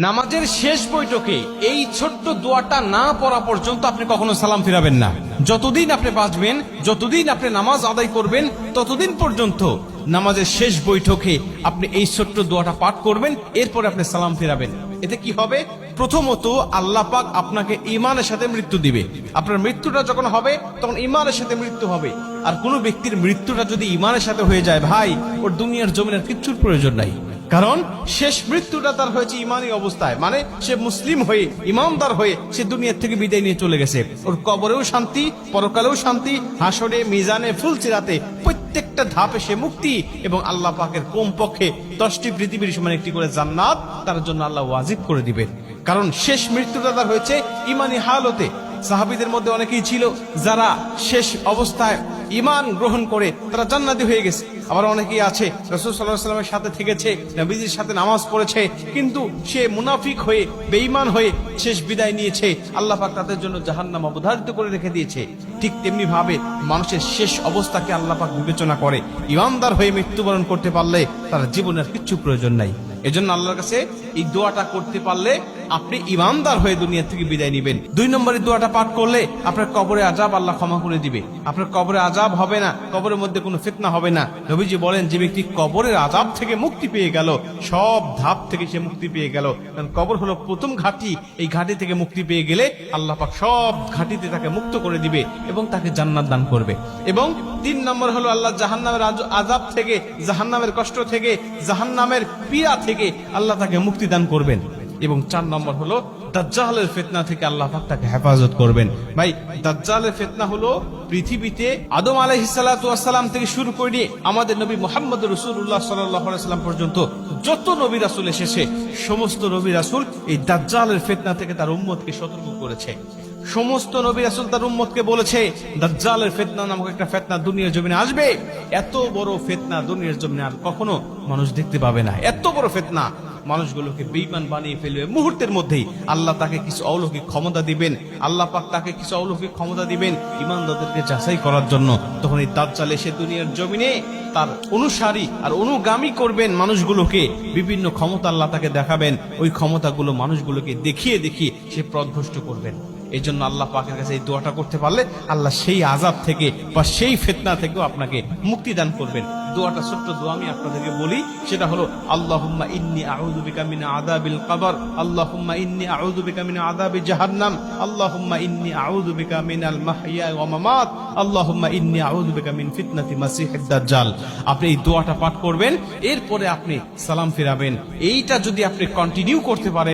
নামাজের শেষ বৈঠকে এই ছোট্ট দোয়াটা না পড়া পর্যন্ত আপনি কখনো সালাম ফিরাবেন না। যতদিন আপনি বাঁচবেন, যতদিন আপনি নামাজ আদায় করবেন, ততদিন পর্যন্ত নামাজের শেষ বৈঠকে আপনি এই ছোট্ট দোয়াটা পাঠ করবেন, এরপরে আপনি সালাম ফিরাবেন। এতে কি হবে? প্রথমত আল্লাহ পাক আপনাকে ইমানের সাথে মৃত্যু দিবে। আপনার মৃত্যুটা যখন হবে, তখন ইমানের সাথে মৃত্যু হবে। আর কোনো ব্যক্তির মৃত্যুটা যদি ইমানের সাথে হয়ে যায়, ভাই, ওর দুনিয়ার জমিনের কিচ্ছুর প্রয়োজন নাই। কারণ শেষ মৃত্যুটা তার হয়েছে ইমানি অবস্থায়। মানে সে মুসলিম হয়ে ইমামদার হয়ে সে দুনিয়ার থেকে বিদায় নিয়ে চলে গেছে। ওর কবরেও শান্তি, পরকালেও শান্তি, হাসরে, মিজানে ফুল ফুলচিরাতে প্রত্যেকটা ধাপে সে মুক্তি এবং আল্লাহ পাকের কম পক্ষে দশটি পৃথিবীর সমান একটি করে জান্নাত তার জন্য আল্লাহ ওয়াজিব করে দিবেন কারণ শেষ মৃত্যুটা তার হয়েছে ইমানি হালতে। সাহাবিদের মধ্যে অনেকেই ছিল যারা শেষ অবস্থায় ইমান গ্রহণ করে তারা জান্নাতি হয়ে গেছে। আবার অনেকেই আছে, রসুল সাল্লাহ সাল্লামের সাথে থেকেছে, নবীজির সাথে নামাজ পড়েছে, কিন্তু সে মুনাফিক হয়ে, বেঈমান হয়ে শেষ বিদায় নিয়েছে। আল্লাহ পাক তাদের জন্য জাহান্নাম অবধারিত করে রেখে দিয়েছে। ঠিক তেমনি ভাবে মানুষের শেষ অবস্থাকে আল্লাহ পাক বিবেচনা করে। ইমানদার হয়ে মৃত্যুবরণ করতে পারলে তার জীবনের কিচ্ছু প্রয়োজন নাই। এজন্য আল্লাহর কাছে এই দোয়াটা করতে পারলে আপনি ইমানদার হয়ে দুনিয়া থেকে বিদায় নেবেন। দুই নম্বরের দোয়াটা পাঠ করলে আপনার কবরে আজাব আল্লাহ ক্ষমা করে দিবে। আপনার কবরে আজাব হবে না, কবরের মধ্যে কোনো ফিতনা হবে না। নবীজি বলেন, যে ব্যক্তি কবরের আজাব থেকে মুক্তি পেয়ে গেল, সব ধাপ থেকে সে মুক্তি পেয়ে গেল। কারণ কবর হলো প্রথম ঘাটি। এই ঘাটি থেকে মুক্তি পেয়ে গেলে আল্লাহ পাক সব ঘাটিতে তাকে মুক্ত করে দিবে এবং তাকে জান্নাত দান করবে। এবং তিন নম্বর হলো আল্লাহ জাহান্নামের আজ- আজাব থেকে, জাহান্নামের কষ্ট থেকে, জাহান্নামের পীড়া থেকে আল্লাহ তাকে মুক্তি দান করবেন। এবং চার নম্বর হলো, দাজ্জালের ফেতনা থেকে আল্লাহ তাকে হেফাজত করবেন। ভাই, দাজ্জালের ফেতনা হলো পৃথিবীতে আদম আলাইহিসাল্লাম থেকে শুরু করে আমাদের নবী মোহাম্মদ রসুল্লাহ সাল্লাম পর্যন্ত যত নবী রাসুল এসেছে, সমস্ত নবী রাসুল এই দাজ্জালের ফেতনা থেকে তার উম্মতকে সতর্ক করেছে। সমস্ত নবী রাসুল তার উম্মতকে বলেছে, দাজ্জালের ফেতনা নামক একটা ফেতনা দুনিয়ার জমিনে আসবে। এত বড় ফেতনা দুনিয়ার জমিনে আর কখনো মানুষ দেখতে পাবে না। এত বড় ফেতনা। মানুষগুলোকে বেইমান বানিয়ে ফেলবে। মুহূর্তের মধ্যেই আল্লাহ তাকে কিছু অলৌকিক ক্ষমতা দিবেন। আল্লাহ পাক তাকে কিছু অলৌকিক ক্ষমতা দিবেন ইমানদারদেরকে যাচাই করার জন্য। তখন এই দাজ্জাল এসে দুনিয়ার জমিনে তার অনুসারী আর অনুগামী করবেন মানুষগুলোকে। বিভিন্ন ক্ষমতা আল্লাহ তাকে দেখাবেন। ওই ক্ষমতাগুলো মানুষগুলোকে দেখিয়ে দেখিয়ে সে প্রদভষ্ট করবেন। এই জন্য আল্লাহ পাকের কাছে এই দোয়াটা করতে পারলে আল্লাহ সেই আজাব থেকে বা সেই ফেতনা থেকেও আপনাকে মুক্তি দান করবেন। দোয়াটা, ছোট্ট দোয়া আমি আপনাদেরকে বলি, সেটা হলো, আল্লাহুম্মা ইন্নি আউযু বিকা মিন আযাবিল কবর আল্লাহুম্মা ইন্নি আউযু বিকা মিন আযাবি জাহান্নাম আল্লাহুম্মা ইন্নি আউযু বিকা মিনাল মাহইয়া ওয়া মামাত আল্লাহুম্মা ইন্নি আউযু বিকা মিন ফিতনাতি মাসিহিদ দাজ্জাল আপনি এই দোয়াটা পাঠ করবেন, এরপরে আপনি সালাম ফিরাবেন। এইটা যদি আপনি কন্টিনিউ করতে পারেন